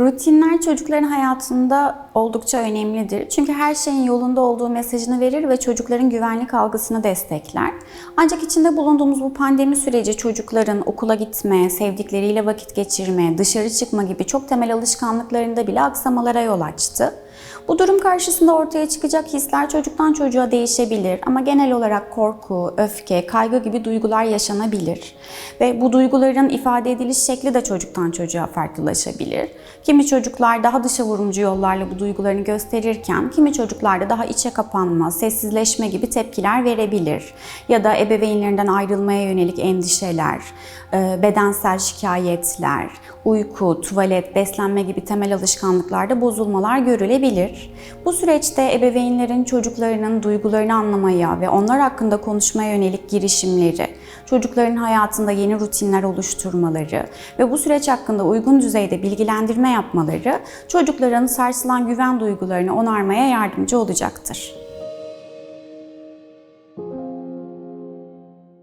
Rutinler çocukların hayatında oldukça önemlidir. Çünkü her şeyin yolunda olduğu mesajını verir ve çocukların güvenlik algısını destekler. Ancak içinde bulunduğumuz bu pandemi süreci çocukların okula gitme, sevdikleriyle vakit geçirme, dışarı çıkma gibi çok temel alışkanlıklarında bile aksamalara yol açtı. Bu durum karşısında ortaya çıkacak hisler çocuktan çocuğa değişebilir ama genel olarak korku, öfke, kaygı gibi duygular yaşanabilir. Ve bu duyguların ifade ediliş şekli de çocuktan çocuğa farklılaşabilir. Kimi çocuklar daha dışa vurumcu yollarla bu duygularını gösterirken kimi çocuklar da daha içe kapanma, sessizleşme gibi tepkiler verebilir. Ya da ebeveynlerinden ayrılmaya yönelik endişeler, e, bedensel şikayetler, uyku, tuvalet, beslenme gibi temel alışkanlıklarda bozulmalar görülebilir. Bu süreçte ebeveynlerin çocuklarının duygularını anlamaya ve onlar hakkında konuşmaya yönelik girişimleri, çocukların hayatında yeni rutinler oluşturmaları ve bu süreç hakkında uygun düzeyde bilgilendirme yapmaları çocukların sarsılan güven duygularını onarmaya yardımcı olacaktır.